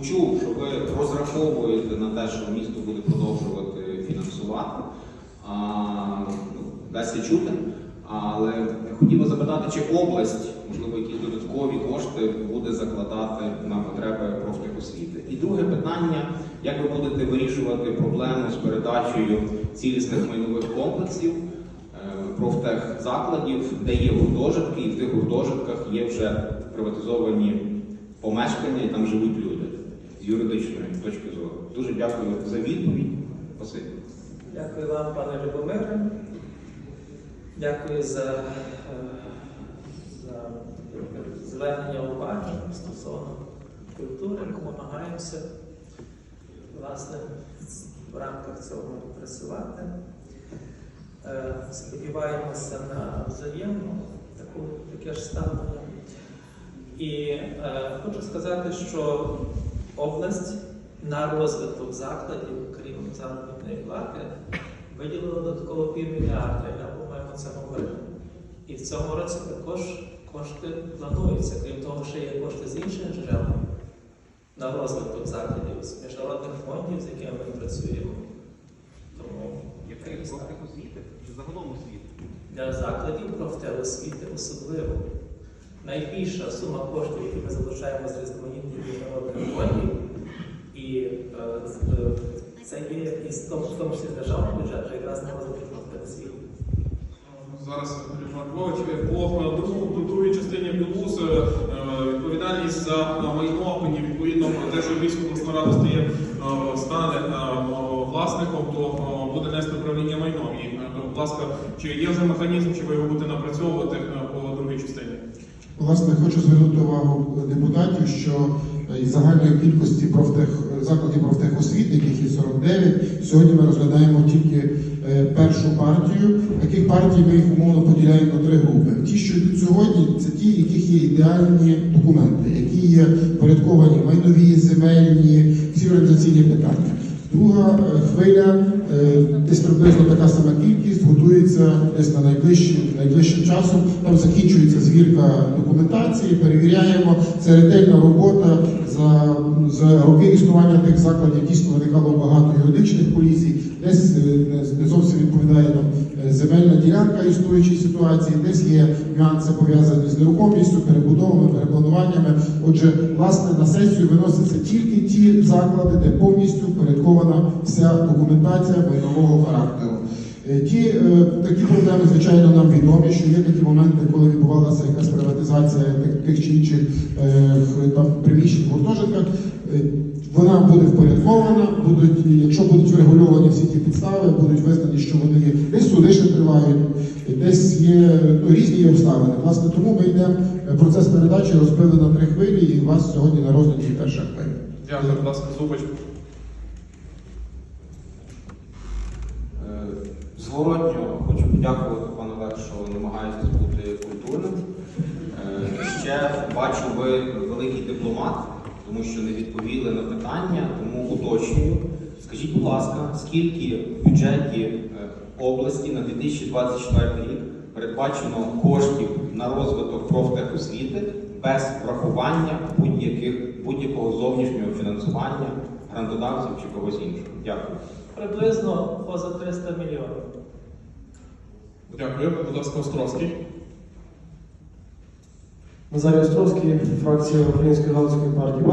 почув, що ви розраховуєте на те, що місто буде продовжувати фінансувати. А, ну, Дасть чути. Але хотів би запитати, чи область, можливо, якісь додаткові кошти буде закладати на потреби профтехосвіти. І друге питання: як ви будете вирішувати проблему з передачею цілісних майнових комплексів е, профтехзакладів, де є гуртожитки, і в тих гуртожитках є вже приватизовані помешкання, і там живуть люди юридичної точки зору. Дуже дякую за відповідь. Спасибі. Дякую вам, пане Любомире. Дякую за, е, за звернення уваги стосовно культури. Намагаємося власне в рамках цього працювати. Е, Сподіваємося на взаємну таку, таке ж ставлення. І е, хочу сказати, що область на розвиток закладів, крім заробітної плати, виділила додатково півмільярда, я по-моєму це говорив. І в цьому році також кошти плануються, крім того, що є кошти з інших джерел на розвиток закладів, з міжнародних фондів, з якими ми працюємо. Тому Який профтехосвіти чи загалом освіти? для закладів профтеосвіти особливо. Найбільша сума коштів, які ми залучаємо з різноманітних міжнародних фондів, і е, з- е, це є і в тому числі з державного бюджету, якраз на розвиток профтеосвіти. Зараз Олександр по другу- другій частині плюс е, відповідальність за е, майно мені відповідно про те, що Львівська обласна рада стає е, стане власником, то буде нести управління майном. І, будь ласка, чи є вже механізм, чи ви його будете напрацьовувати по другій частині? Власне, хочу звернути увагу депутатів, що е, із загальної кількості профтех, закладів профтехосвіти, яких є 49, сьогодні ми розглядаємо тільки е, першу партію. Таких партій ми їх умовно поділяємо на три групи. Ті, що йдуть сьогодні, це ті, яких є ідеальні документи, які є порядковані майнові, земельні, всі організаційні питання. Друга е, хвиля, е, десь приблизно така сама кількість, готується десь на найближчим, найближчим часом. Там закінчується звірка документації, перевіряємо. Це ретельна робота. За, за роки існування тих закладів дійсно виникало багато юридичних поліцій, десь е, не- зовсім відповідає нам е, земельна ділянка існуючій ситуації, десь є нюанси пов'язані з нерухомістю, перебудовами, переплануваннями. Отже, власне, на сесію виносяться тільки ті заклади, де повністю впорядкована вся документація майнового характеру. Е, Ті е, такі проблеми, звичайно, нам відомі, що є такі моменти, коли відбувалася якась приватизація тих, чи інших е, там, приміщень в гуртожитках. Вона буде впорядкована, будуть, якщо будуть врегульовані всі ті підстави, будуть визнані, що вони є. Десь суди ще тривають, десь є ну, різні обставини. Власне, тому ми йдемо процес передачі розбили на три хвилі, і у вас сьогодні на розгляді перша хвиля. Дякую, будь ласка, Зубач. Е, Зворотньо хочу подякувати пану Олег, що намагаєтесь бути культурним. Е, Ще бачу, ви великий дипломат, тому що не відповіли на питання, тому уточнюю. Скажіть, будь ласка, скільки в бюджеті е, області на 2024 рік передбачено коштів на розвиток профтехосвіти без врахування будь-яких будь-якого зовнішнього фінансування, грантодавців чи когось іншого? Дякую. Приблизно поза 300 мільйонів. Дякую, будь ласка, Островський. Назарій Островський, фракція Української галузької партії.